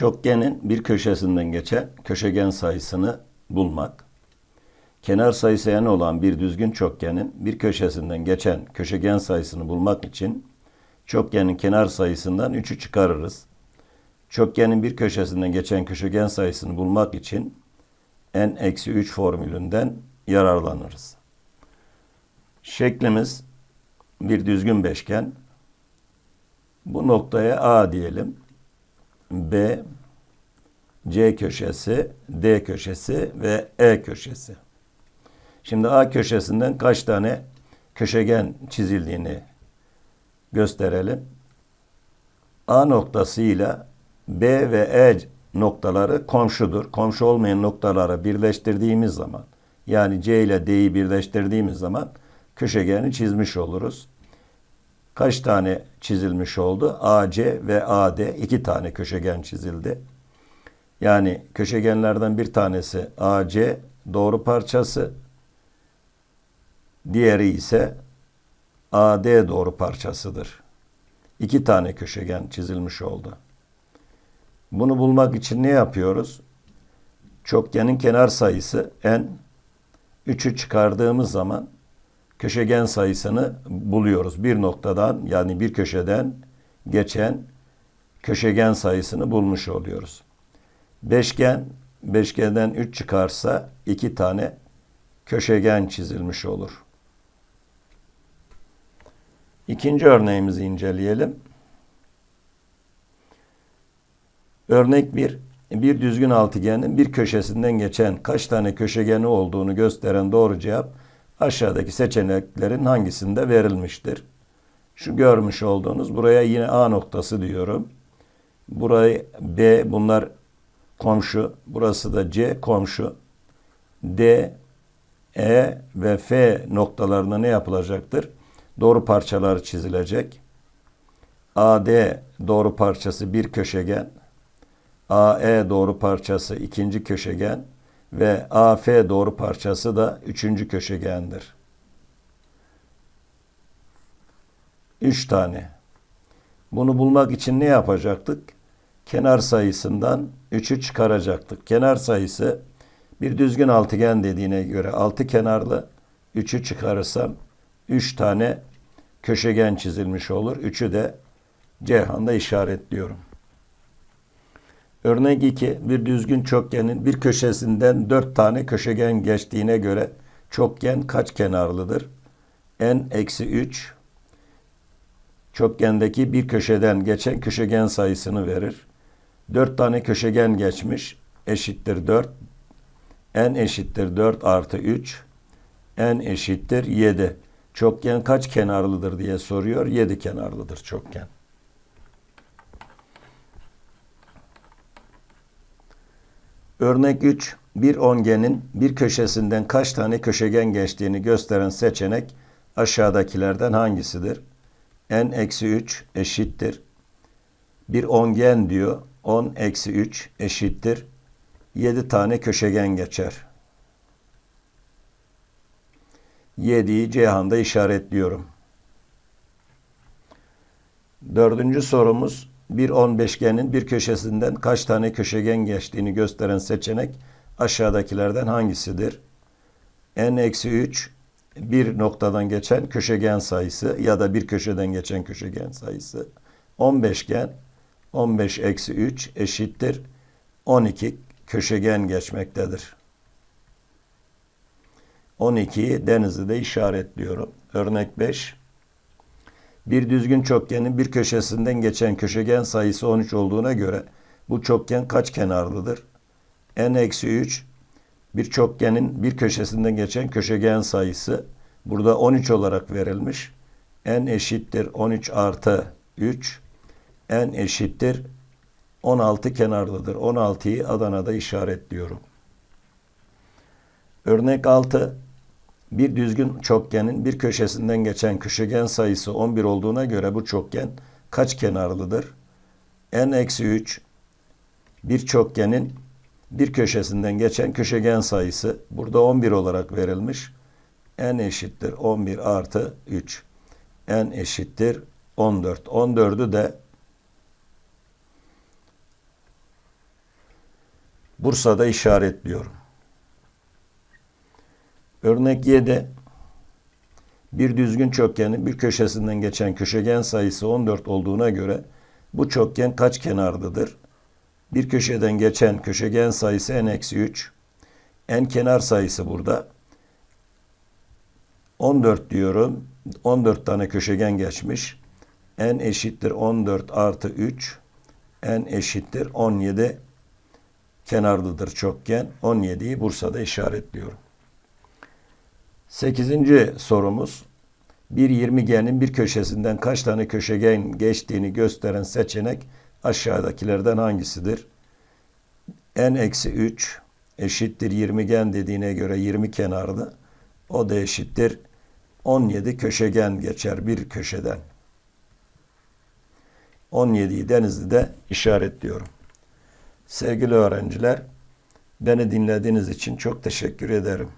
Çokgenin bir köşesinden geçen köşegen sayısını bulmak. Kenar sayısı n olan bir düzgün çokgenin bir köşesinden geçen köşegen sayısını bulmak için çokgenin kenar sayısından 3'ü çıkarırız. Çokgenin bir köşesinden geçen köşegen sayısını bulmak için n-3 formülünden yararlanırız. Şeklimiz bir düzgün beşgen. Bu noktaya A diyelim. B, C köşesi, D köşesi ve E köşesi. Şimdi A köşesinden kaç tane köşegen çizildiğini gösterelim. A noktasıyla B ve E noktaları komşudur. Komşu olmayan noktaları birleştirdiğimiz zaman yani C ile D'yi birleştirdiğimiz zaman köşegeni çizmiş oluruz. Kaç tane çizilmiş oldu? AC ve AD iki tane köşegen çizildi. Yani köşegenlerden bir tanesi AC doğru parçası, diğeri ise AD doğru parçasıdır. İki tane köşegen çizilmiş oldu. Bunu bulmak için ne yapıyoruz? Çokgenin kenar sayısı n. 3'ü çıkardığımız zaman köşegen sayısını buluyoruz. Bir noktadan yani bir köşeden geçen köşegen sayısını bulmuş oluyoruz. Beşgen, beşgenden 3 çıkarsa iki tane köşegen çizilmiş olur. İkinci örneğimizi inceleyelim. Örnek 1. Bir düzgün altıgenin bir köşesinden geçen kaç tane köşegeni olduğunu gösteren doğru cevap aşağıdaki seçeneklerin hangisinde verilmiştir? Şu görmüş olduğunuz buraya yine A noktası diyorum. Burayı B bunlar komşu. Burası da C komşu. D, E ve F noktalarına ne yapılacaktır? Doğru parçalar çizilecek. AD doğru parçası bir köşegen. AE doğru parçası ikinci köşegen ve AF doğru parçası da üçüncü köşegendir. Üç tane. Bunu bulmak için ne yapacaktık? Kenar sayısından 3'ü çıkaracaktık. Kenar sayısı bir düzgün altıgen dediğine göre altı kenarlı 3'ü çıkarırsam 3 tane köşegen çizilmiş olur. 3'ü de Ceyhan'da işaretliyorum. Örnek 2. Bir düzgün çokgenin bir köşesinden 4 tane köşegen geçtiğine göre çokgen kaç kenarlıdır? n eksi 3 çokgendeki bir köşeden geçen köşegen sayısını verir. 4 tane köşegen geçmiş eşittir 4. n eşittir 4 artı 3. n eşittir 7. Çokgen kaç kenarlıdır diye soruyor. 7 kenarlıdır çokgen. Örnek 3. Bir ongenin bir köşesinden kaç tane köşegen geçtiğini gösteren seçenek aşağıdakilerden hangisidir? n eksi 3 eşittir. Bir ongen diyor. 10 eksi 3 eşittir. 7 tane köşegen geçer. 7'yi Ceyhan'da işaretliyorum. Dördüncü sorumuz bir 10 beşgenin bir köşesinden kaç tane köşegen geçtiğini gösteren seçenek aşağıdakilerden hangisidir? n-3 bir noktadan geçen köşegen sayısı ya da bir köşeden geçen köşegen sayısı. 10 beşgen 15 eksi 3 eşittir 12 köşegen geçmektedir. 12'yi Denizli'de işaretliyorum. Örnek 5. Bir düzgün çokgenin bir köşesinden geçen köşegen sayısı 13 olduğuna göre bu çokgen kaç kenarlıdır? n-3 bir çokgenin bir köşesinden geçen köşegen sayısı burada 13 olarak verilmiş. n eşittir 13 artı 3 n eşittir 16 kenarlıdır. 16'yı Adana'da işaretliyorum. Örnek 6. Bir düzgün çokgenin bir köşesinden geçen köşegen sayısı 11 olduğuna göre bu çokgen kaç kenarlıdır? n-3 bir çokgenin bir köşesinden geçen köşegen sayısı burada 11 olarak verilmiş. n eşittir 11 artı 3. n eşittir 14. 14'ü de Bursa'da işaretliyorum. Örnek 7. Bir düzgün çokgenin bir köşesinden geçen köşegen sayısı 14 olduğuna göre bu çokgen kaç kenarlıdır? Bir köşeden geçen köşegen sayısı n-3. En kenar sayısı burada. 14 diyorum. 14 tane köşegen geçmiş. n eşittir 14 artı 3. n eşittir 17 kenarlıdır çokgen. 17'yi Bursa'da işaretliyorum. Sekizinci sorumuz. Bir 20G'nin bir köşesinden kaç tane köşegen geçtiğini gösteren seçenek aşağıdakilerden hangisidir? n-3 eşittir 20gen dediğine göre 20 kenarlı. O da eşittir 17 köşegen geçer bir köşeden. 17'yi Denizli'de işaretliyorum. Sevgili öğrenciler, beni dinlediğiniz için çok teşekkür ederim.